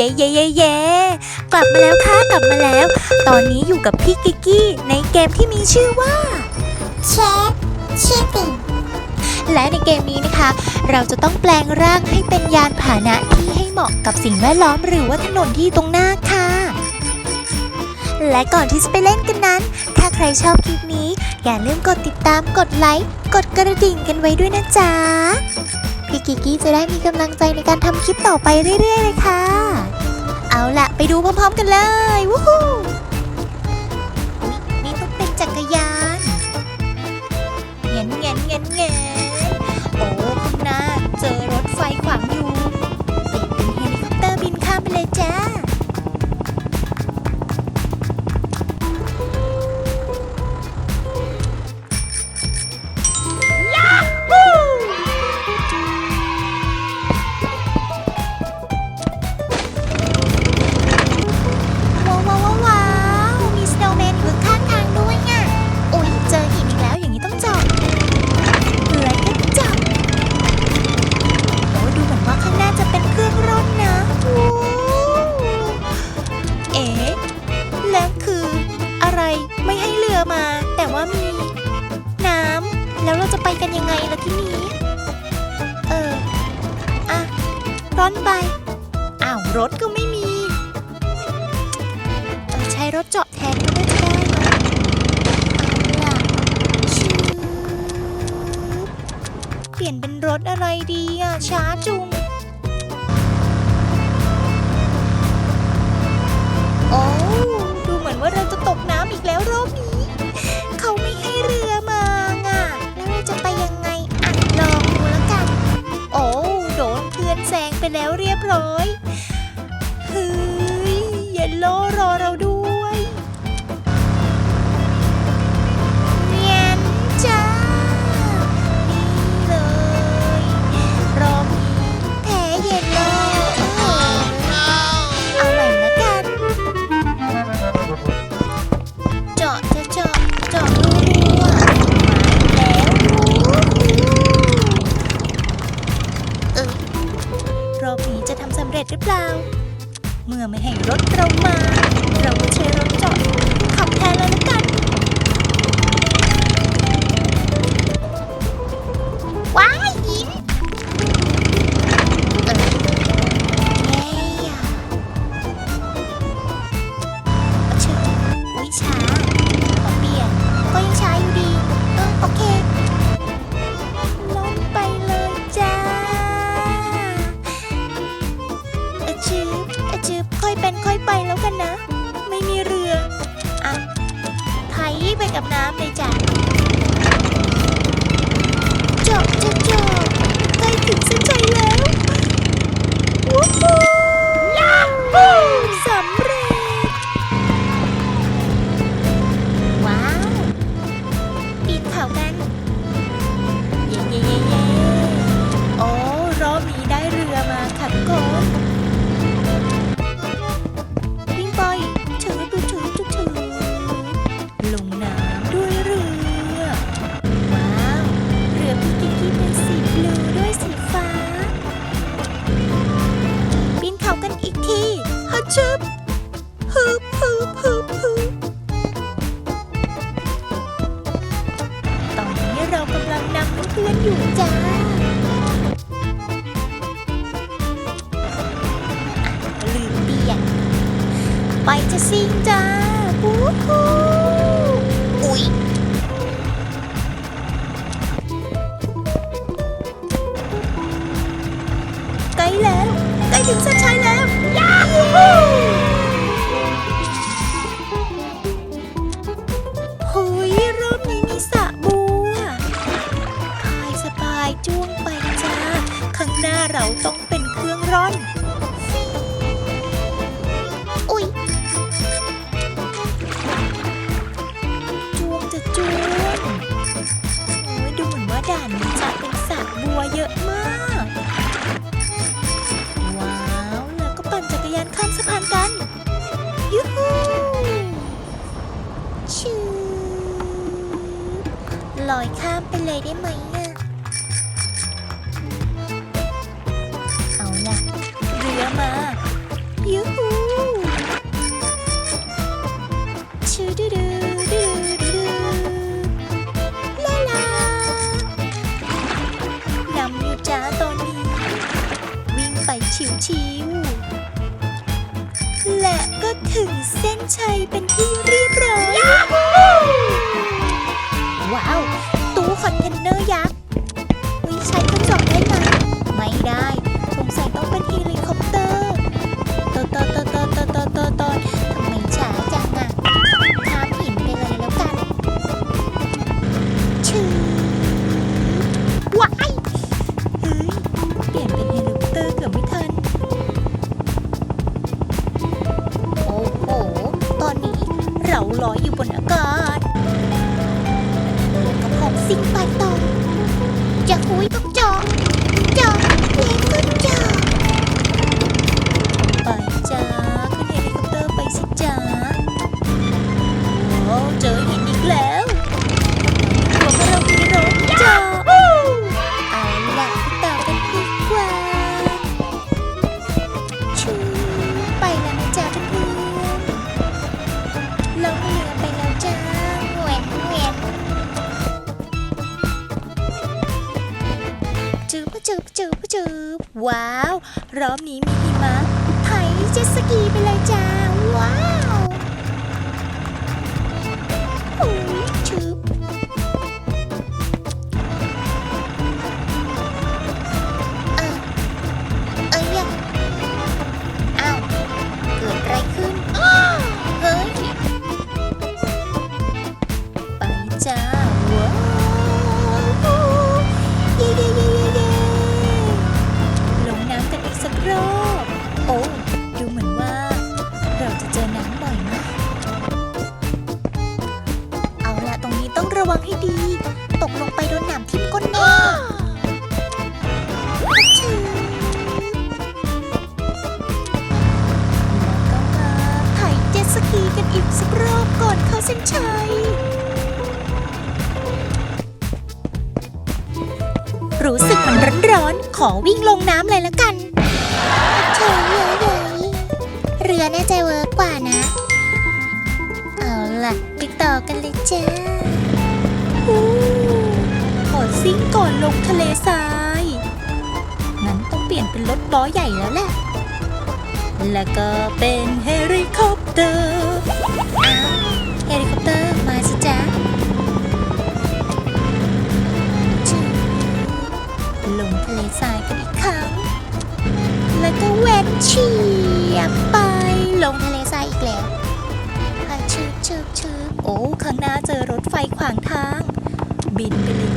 ย้เย้เย้เย้กลับมาแล้วค่ะกลับมาแล้ว ตอนนี้อยู่กับพี่กิกกี้ในเกมที่มีชื่อว่าเชฟชิปปิ้งและในเกมนี้นะคะ เราจะต้องแปลงร่างให้เป็นยานพาหนะที่ให้เหมาะกับสิ่งแวดล้อมหรือว่าถนนที่ตรงหน้าค่ะ และก่อนที่จะไปเล่นกันนั้น ถ้าใครชอบคลิปนี้ อย่าลืมกดติดตามกดไลค์กดกระดิ่งกันไว้ด้วยนะจ๊ะ พี่กิกกี้จะได้มีกำลังใจในการทำคลิปต่อไปเรื่อยๆเลยค่ะ เอาละไปดูพร้อมๆกันเลยวู้ฮู้นี่ต้องเป็นจักรยานเงี้ยเงี้ยเงี้ยเงี้ย ร่อนไปอ้าวรถก็ไม่มีใช้รถเจาะแทนก็น่ได้เอาล่ะชืบเปลี่ยนเป็นรถอะไรดีอะช้าจุง แซงไปแล้วเรียบร้อยเฮ้ยเยลโล่รอเราด้วย ปล่า เมื่อไม่ให้รถเรามา เราก็ใช้รถจอดขับแทนเลยละกัน แล้วกันนะ ไม่มีเรือ อะไถไปกับน้ำเลยจ้ะจบจะจบใกล้ถึงเส้นชัยแล้ว วู้ฮู้ เพื่อนอยู่จ้าลืมเปียกไปจะซิงจ้าปู๊ ดูเหมือนว่าด่านนี้จะเป็นสระบัวเยอะมาก ว้าว แล้วก็ปั่นจักรยานข้ามสะพานกัน ยูฮูชูลอยข้ามไปเลยได้ไหม ชิว และก็ถึงเส้นชัยเป็นที่เรียบร้อย ว้าว ตู้คอนเทนเนอร์ ว้าว รอบนี้มีหิมะไถเจ็ตสกีไปเลยจ้า รงนี้ต้องระวังให้ดี ตกลงไปโดนหนามทิ่มก้นแน่อะชื่อแล้วก็มาไถ่เจ็ตสกีกันอีกสักรอบก่อนเข้าเส้นชัย รู้สึกมันร้อนๆ ขอวิ่งลงน้ำเลยละกันเฉยเลยเรือน่าจะเวิร์กกว่านะ เอาล่ะ ไปต่อกันเลยจ้าอู้ขอ ซิ่งก่อนลงทะเลทราย งั้นต้องเปลี่ยนเป็นรถล้อใหญ่แล้วแหละ แล้วก็เป็นเฮลิคอปเตอร์อ้าวเฮลิคอปเตอร์มาสิจ๊ะลงทะเลทรายกันอีกครั้ง แล้วก็แวนเฉียบไปลงทะเลทรายอีกแล้วชืบชืบชืบโอ้ ข้างหน้าเจอรถไฟขวางทาง บินไปเลย